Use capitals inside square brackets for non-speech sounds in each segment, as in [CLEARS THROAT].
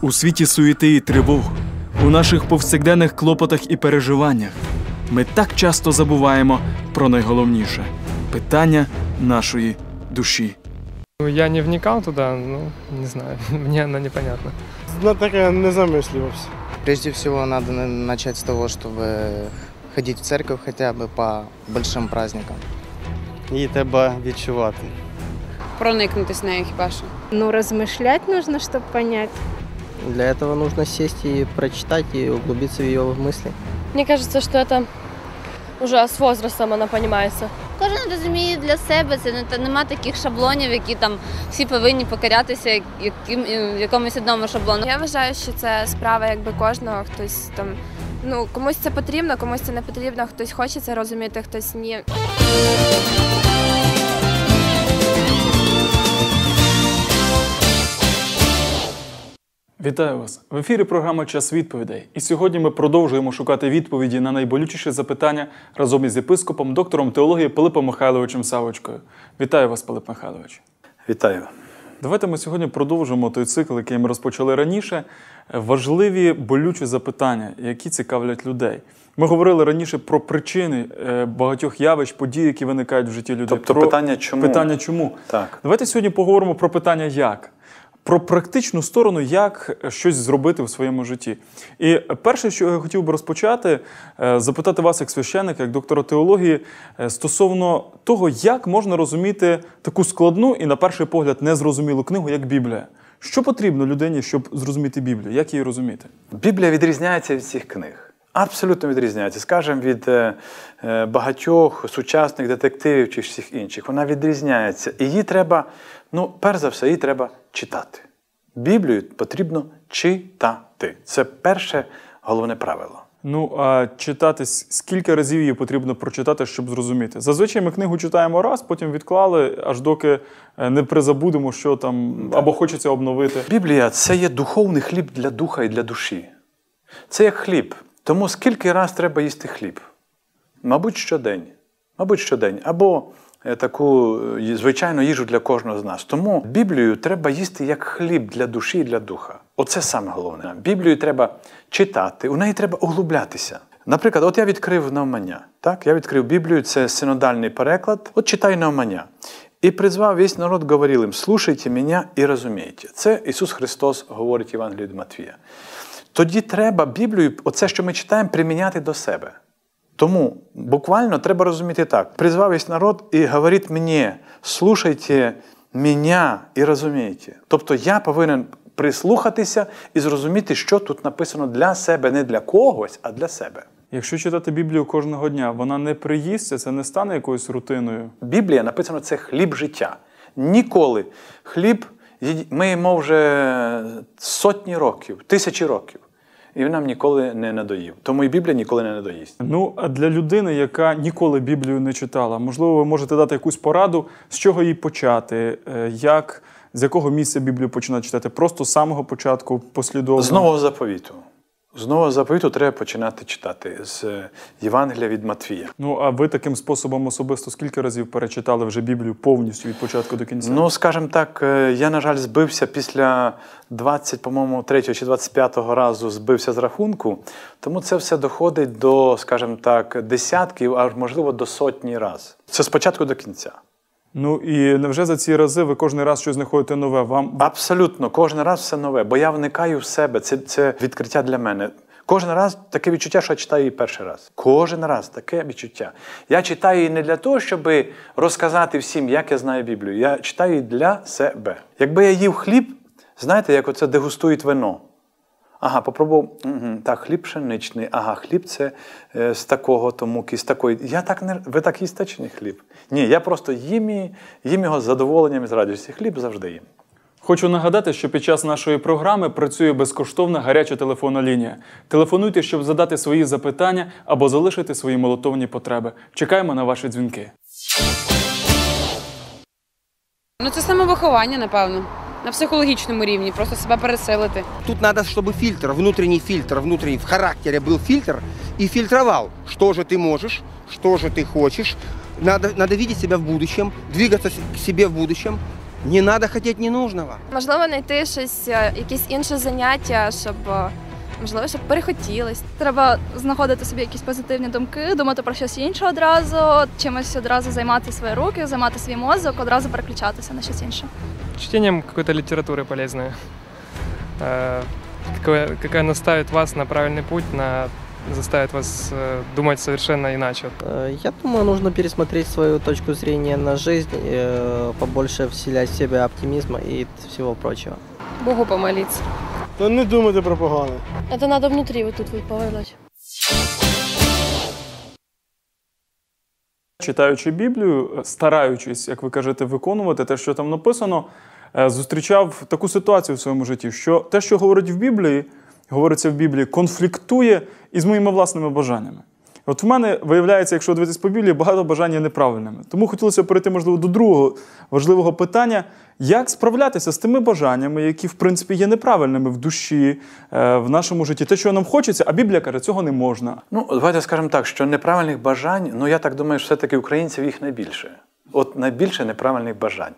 У світі суєти і тривог, у наших повсякденних клопотах і переживаннях ми так часто забуваємо про найголовніше питання нашої душі. Ну, Я не вникал туда, ну, не знаю, [LAUGHS] мне она непонятна. На таке не замислювався. Прежде всего, надо на- начать с того, чтобы ходить в церковь хотя бы по большим праздникам. Її треба відчувати. проникнутись нею хіба що. Ну, размышлять нужно, чтобы понять. Для этого нужно сесть и прочитать, и углубиться в ее мысли. Мне кажется, что это уже с возрастом она понимается. Кожен розуміє для себе це не та нема таких шаблонів, які там всі повинні покорятися як- яким якомусь одному шаблону. Я вважаю, що це справа якби кожного. Хтось там ну комусь це потрібно, комусь це не потрібно. Хтось хоче це розуміти, хтось ні. Вітаю вас! В ефірі програма Час відповідей. І сьогодні ми продовжуємо шукати відповіді на найболючіші запитання разом із єпископом, доктором теології Пилипом Михайловичем Савочкою. Вітаю вас, Пилип Михайлович. Вітаю. Давайте ми сьогодні продовжимо той цикл, який ми розпочали раніше. Важливі болючі запитання, які цікавлять людей. Ми говорили раніше про причини е, багатьох явищ, подій, які виникають в житті людей. Тобто про питання чому? Питання чому? Так. Давайте сьогодні поговоримо про питання як. Про практичну сторону, як щось зробити в своєму житті. І перше, що я хотів би розпочати, е, запитати вас, як священника, як доктора теології, е, стосовно того, як можна розуміти таку складну і, на перший погляд, незрозумілу книгу, як Біблія. Що потрібно людині, щоб зрозуміти Біблію? Як її розуміти? Біблія відрізняється від всіх книг. Абсолютно відрізняється. Скажімо, від е, е, багатьох сучасних детективів чи всіх інших. Вона відрізняється. І її треба, ну, перш за все, її треба читати. Біблію потрібно читати. Це перше головне правило. Ну, а читати скільки разів її потрібно прочитати, щоб зрозуміти? Зазвичай ми книгу читаємо раз, потім відклали, аж доки е, не призабудемо, що там, або хочеться обновити. Біблія це є духовний хліб для духа і для душі. Це як хліб. Тому скільки раз треба їсти хліб? Мабуть, щодень. Мабуть, щодень. Або е, таку е, звичайну їжу для кожного з нас. Тому Біблію треба їсти як хліб для душі і для духа. Оце саме головне. Біблію треба читати, у неї треба углублятися. Наприклад, от я відкрив навмання. Так? Я відкрив Біблію, це синодальний переклад. От читаю навмання. І призвав весь народ, говорил им, слушайте мене і розумійте. Це Ісус Христос говорить в Євангелії від Матвія. Тоді треба Біблію, оце, що ми читаємо, приміняти до себе. Тому буквально треба розуміти так: призвав весь народ і говорить мені, слушайте мене і розумійте. Тобто я повинен прислухатися і зрозуміти, що тут написано для себе, не для когось, а для себе. Якщо читати Біблію кожного дня, вона не приїсться, це не стане якоюсь рутиною. Біблія написано це хліб життя. Ніколи хліб ми їмо вже сотні років, тисячі років. І він нам ніколи не надоїв. Тому і Біблія ніколи не надоїсть. Ну, а для людини, яка ніколи Біблію не читала, можливо, ви можете дати якусь пораду, з чого їй почати, е, як, з якого місця Біблію починати читати? Просто з самого початку, послідовно. З нового заповіту. З нового заповіту треба починати читати з е, Євангелія від Матвія. Ну, а ви таким способом особисто скільки разів перечитали вже Біблію повністю від початку до кінця? Ну, скажімо так, е, я, на жаль, збився після 20, по-моєму, 3 чи 25 разу збився з рахунку, тому це все доходить до, скажімо так, десятків, а можливо до сотні раз. Це спочатку до кінця. Ну і невже за ці рази ви кожен раз щось знаходите нове? Вам Абсолютно, кожен раз все нове, бо я вникаю в себе. Це, це відкриття для мене. Кожен раз таке відчуття, що я читаю її перший раз. Кожен раз таке відчуття. Я читаю її не для того, щоб розказати всім, як я знаю Біблію. Я читаю її для себе. Якби я їв хліб, знаєте, як оце дегустують вино. Ага, попробував, угу, так, хліб пшеничний, ага, хліб це е, з такого, то муки, з такої. Я так не ви так їсте чи не хліб? Ні, я просто їм, її- їм його з задоволенням і з радістю. Хліб завжди їм. Хочу нагадати, що під час нашої програми працює безкоштовна гаряча телефонна лінія. Телефонуйте, щоб задати свої запитання або залишити свої молотовні потреби. Чекаємо на ваші дзвінки. Ну це самовиховання, напевно На психологічному рівні, просто себе пересилити. Тут надо, чтобы фильтр, внутренний фильтр, внутренний в характере был фильтр и фильтровал, что же ты можешь, что же ты хочешь. Надо, надо видеть себя в будущем, двигаться с- к себе в будущем Не надо хотеть ненужного. Можливо, знайти щось, е, якесь інше заняття, щоб е, можливо, щоб перехотілось. Треба знаходити собі якісь позитивні думки, думати про щось інше одразу, чимось одразу займати свої руки, займати свій мозок, одразу переключатися на щось інше. Чтением какой-то литературы полезной, э, какая наставит вас на правильный путь, на заставит вас э, думать совершенно иначе. Э, Я думаю, нужно пересмотреть свою точку зрения на жизнь, э, побольше вселять в себя оптимизма и всего прочего. Богу помоліться. То не думайте про погане. Це треба внутрі вот тут выплавлять. Читаючи Біблію, стараючись, як ви кажете, виконувати те, що там написано, е, зустрічав таку ситуацію в своєму житті, що те, що говорить в Біблії, говориться в Біблії, конфліктує із моїми власними бажаннями. От в мене виявляється, якщо дивитись по Біблії, багато бажань є неправильними. Тому хотілося перейти, можливо, до другого важливого питання: як справлятися з тими бажаннями, які, в принципі, є неправильними в душі, е, в нашому житті, те, що нам хочеться, а Біблія каже, цього не можна. Ну, давайте скажемо так, що неправильних бажань, ну я так думаю, все-таки українців їх найбільше. От найбільше неправильних бажань.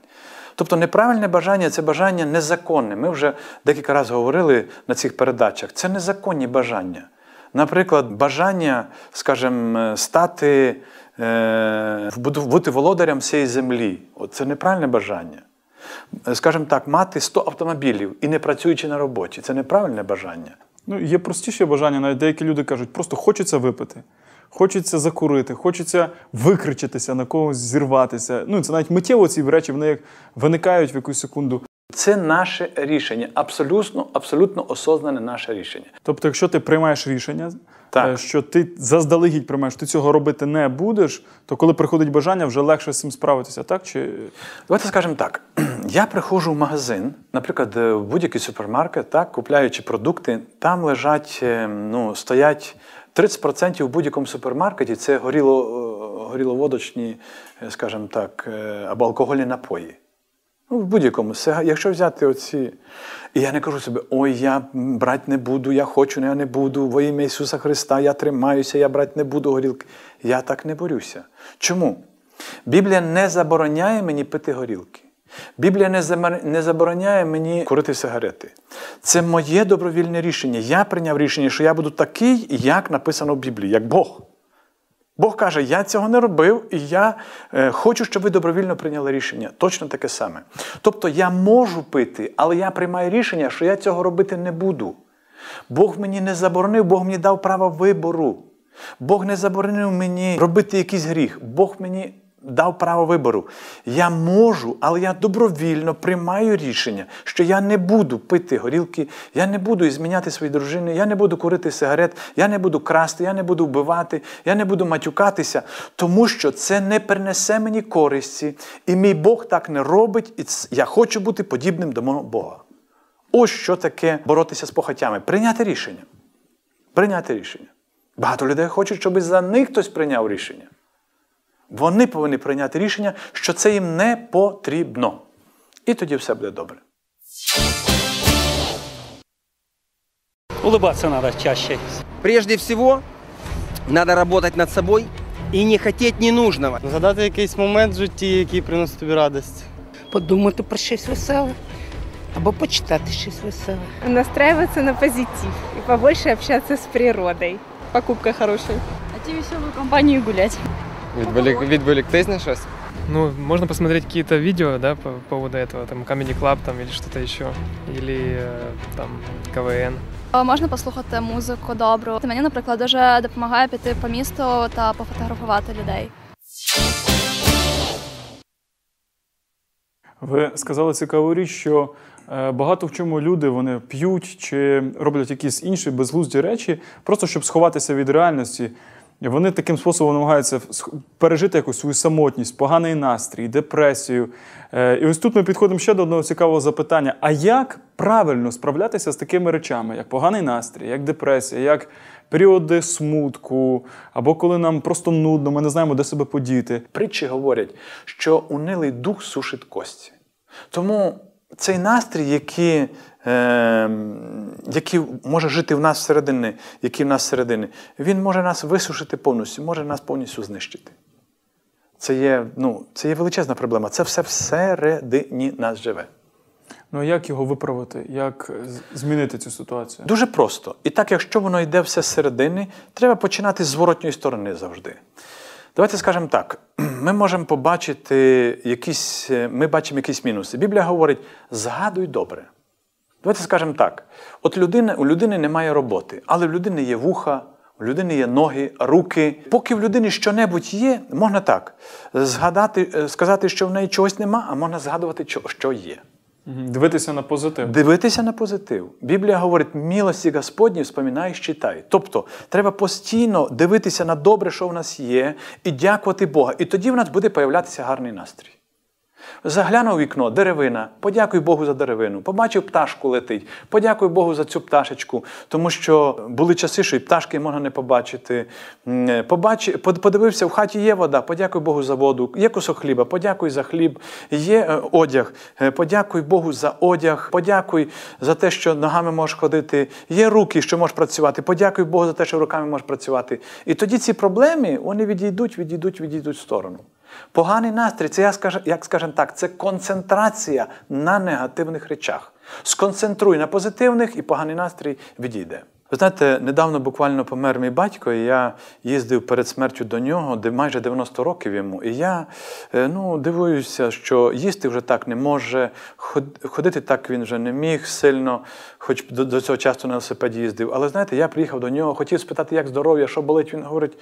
Тобто неправильне бажання це бажання незаконне. Ми вже декілька разів говорили на цих передачах. Це незаконні бажання. Наприклад, бажання, скажімо, стати, е, бути володарем всієї землі. Це неправильне бажання. Скажімо так, мати 100 автомобілів і не працюючи на роботі. Це неправильне бажання. Ну, є простіші бажання, навіть деякі люди кажуть, просто хочеться випити, хочеться закурити, хочеться викричатися, на когось зірватися. Ну, це навіть миттєво ці речі, вони як виникають в якусь секунду. Це наше рішення, абсолютно, абсолютно осознане наше рішення. Тобто, якщо ти приймаєш рішення, Так. е, що ти заздалегідь приймаєш, ти цього робити не будеш, то коли приходить бажання, вже легше з цим справитися, так? Чи... Давайте скажемо так: [CLEARS THROAT] я приходжу в магазин, наприклад, е, в будь-який супермаркет, так, купляючи продукти, там лежать, е, ну, стоять 30% в будь-якому супермаркеті це горіло, горіловодочні, скажімо так, або алкогольні напої. Ну, в будь-якому. Якщо взяти оці. І я не кажу собі, ой, я брати не буду, я хочу, я не буду, во ім'я Ісуса Христа, я тримаюся, я брати не буду горілки. Я так не борюся. Чому? Біблія не забороняє мені пити горілки. Біблія не забороняє мені курити сигарети. Це моє добровільне рішення. Я прийняв рішення, що я буду такий, як написано в Біблії, як Бог. Бог каже, я цього не робив, і я е, хочу, щоб ви добровільно прийняли рішення. Точно таке саме. Тобто я можу пити, але я приймаю рішення, що я цього робити не буду. Бог мені не заборонив, Бог мені дав право вибору. Бог не заборонив мені робити якийсь гріх. Бог мені дав право вибору. Я можу, але я добровільно приймаю рішення, що я не буду пити горілки, я не буду зміняти свої дружини, я не буду курити сигарет, я не буду красти, я не буду вбивати, я не буду матюкатися, тому що це не принесе мені користі. І мій Бог так не робить, і я хочу бути подібним до мого Бога. Ось що таке боротися з похотями. Прийняти рішення. Прийняти рішення. Багато людей хочуть, щоб за них хтось прийняв рішення. Вони повинні прийняти рішення, що це їм не потрібно. І тоді все буде добре. Улыбаться надо чаще. Прежде всего, надо работать над собой и не хотеть ненужного. Згадати якийсь момент в житті, який приносить тобі радість. Подумати про щось веселе або почитати щось веселе. Настраиваться на позитив и побольше общаться с природой. Покупка хорошая. Найти веселую компанию гулять. Відволік- відволіктись на щось? Ну, можно посмотреть какие-то видео, да, по поводу этого, там, Comedy Club там, или что-то еще, или э, там КВН. Можна послухати музику добру. Мені, наприклад, дуже допомагає піти по місту та пофотографувати людей. Ви сказали цікаву річ, що е, багато в чому люди вони п'ють чи роблять якісь інші безглузді речі, просто щоб сховатися від реальності. Вони таким способом намагаються пережити якусь свою самотність, поганий настрій, депресію. Е, І ось тут ми підходимо ще до одного цікавого запитання: а як правильно справлятися з такими речами, як поганий настрій, як депресія, як періоди смутку, або коли нам просто нудно, ми не знаємо, де себе подіти? Притчі говорять, що унилий дух сушить кості. Тому цей настрій, який, який може жити в нас всередині, який в нас всередині, він може нас висушити повністю, може нас повністю знищити. Це є, ну, це є величезна проблема. Це все всередині нас живе. Ну а як його виправити? Як змінити цю ситуацію? Дуже просто. І так, якщо воно йде все зсередини, треба починати з зворотньої сторони завжди. Давайте скажемо так: [CLEARS THROAT] ми можемо побачити якісь, е, ми бачимо якісь мінуси. Біблія говорить: згадуй добре. Давайте скажемо так: от людина, у людини немає роботи, але в людини є вуха, у людини є ноги, руки. Поки в людини що-небудь є, можна так згадати, е, сказати, що в неї чогось нема, а можна згадувати, що- є. Дивитися на позитив. Дивитися на позитив. Біблія говорить, милості Господні вспоминай, читай. Тобто, треба постійно дивитися на добре, що в нас є, і дякувати Бога. І тоді в нас буде появлятися гарний настрій. Заглянув вікно, деревина, подякуй Богу за деревину. Побачив пташку летить, подякуй Богу за цю пташечку, тому що були часи, що і пташки можна не побачити. Е, Побач, подивився, в хаті є вода, подякуй Богу за воду, є кусок хліба, подякуй за хліб, є е, одяг, е, подякуй Богу за одяг, подякуй за те, що ногами можеш ходити, є руки, що можеш працювати, подякуй Богу за те, що руками можеш працювати. І тоді ці проблеми вони відійдуть, відійдуть, відійдуть в сторону. Поганий настрій це, як скажемо так, це концентрація на негативних речах. Сконцентруй на позитивних, і поганий настрій відійде. Ви знаєте, недавно буквально помер мій батько, і я їздив перед смертю до нього, де майже 90 років йому. І я е, ну, дивуюся, що їсти вже так не може, ходити так він вже не міг сильно, хоч до, цього часто на велосипеді їздив. Але знаєте, я приїхав до нього, хотів спитати, як здоров'я, що болить. Він говорить,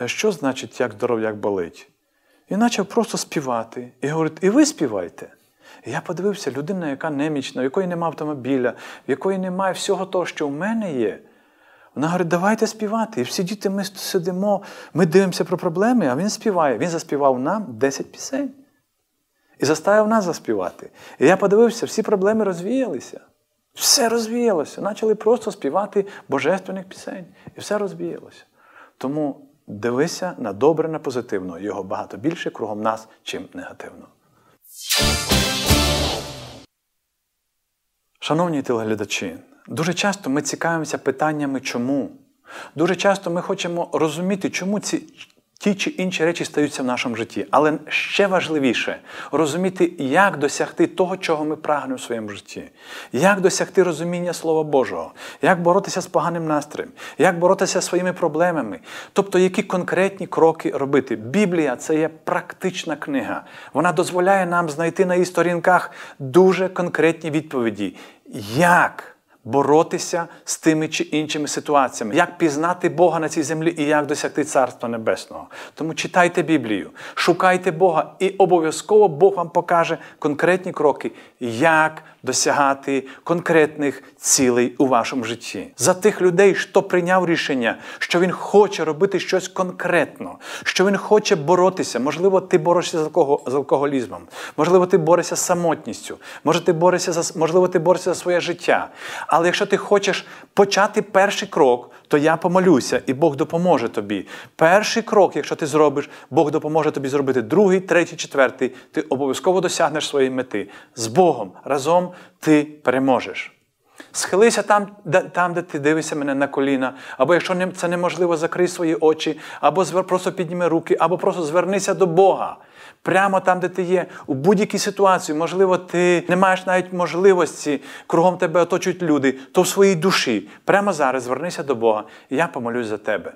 «Е, що значить, як здоров'я, як болить? І почав просто співати. І говорить, і ви співайте. І я подивився, людина, яка немічна, в якої немає автомобіля, в якої немає всього того, що в мене є. Вона говорить, давайте співати. І всі діти ми сидимо, ми дивимося про проблеми, а він співає. Він заспівав нам 10 пісень. І заставив нас заспівати. І я подивився, всі проблеми розвіялися. Все розвіялося. Почали просто співати божественних пісень. І все розвіялося. Тому дивися на добре, на позитивно. Його багато більше кругом нас, чим негативно. Шановні телеглядачі, дуже часто ми цікавимося питаннями чому. Дуже часто ми хочемо розуміти, чому ці ті чи інші речі стаються в нашому житті. Але ще важливіше розуміти, як досягти того, чого ми прагнемо в своєму житті, як досягти розуміння Слова Божого, як боротися з поганим настроєм, як боротися зі своїми проблемами, тобто які конкретні кроки робити. Біблія це є практична книга. Вона дозволяє нам знайти на її сторінках дуже конкретні відповіді. Як? Боротися з тими чи іншими ситуаціями, як пізнати Бога на цій землі і як досягти Царства Небесного. Тому читайте Біблію, шукайте Бога, і обов'язково Бог вам покаже конкретні кроки, як досягати конкретних цілей у вашому житті. За тих людей, хто прийняв рішення, що він хоче робити щось конкретно, що він хоче боротися. Можливо, ти борешся з з алкоголізмом, можливо, ти борешся з самотністю, може, ти борешся за, можливо, ти борешся за своє життя. Але якщо ти хочеш почати перший крок, то я помолюся, і Бог допоможе тобі. Перший крок, якщо ти зробиш, Бог допоможе тобі зробити другий, третій, четвертий. Ти обов'язково досягнеш своєї мети. З Богом разом ти переможеш. Схилися там, де, там, де ти дивишся мене на коліна, або якщо це неможливо, закрий свої очі, або просто підніми руки, або просто звернися до Бога. Прямо там, де ти є, у будь-якій ситуації, можливо, ти не маєш навіть можливості, кругом тебе оточують люди, то в своїй душі. Прямо зараз звернися до Бога, і я помолюсь за тебе.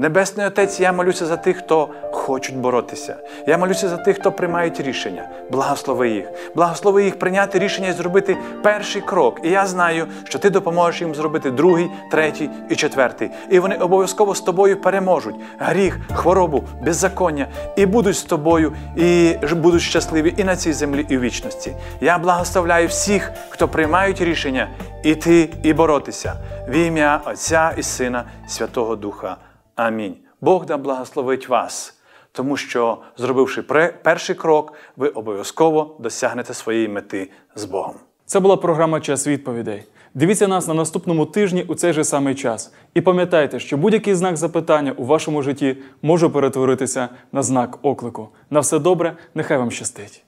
Небесний Отець, я молюся за тих, хто хочуть боротися. Я молюся за тих, хто приймають рішення. Благослови їх. Благослови їх прийняти рішення і зробити перший крок. І я знаю, що ти допоможеш їм зробити другий, третій і четвертий. І вони обов'язково з тобою переможуть гріх, хворобу, беззаконня і будуть з тобою, і будуть щасливі і на цій землі, і в вічності. Я благословляю всіх, хто приймають рішення іти і боротися в ім'я Отця і Сина, Святого Духа. Амінь. Бог да благословить вас, тому що, зробивши перший крок, ви обов'язково досягнете своєї мети з Богом. Це була програма Час відповідей. Дивіться нас на наступному тижні у цей же самий час. І пам'ятайте, що будь-який знак запитання у вашому житті може перетворитися на знак оклику. На все добре, нехай вам щастить.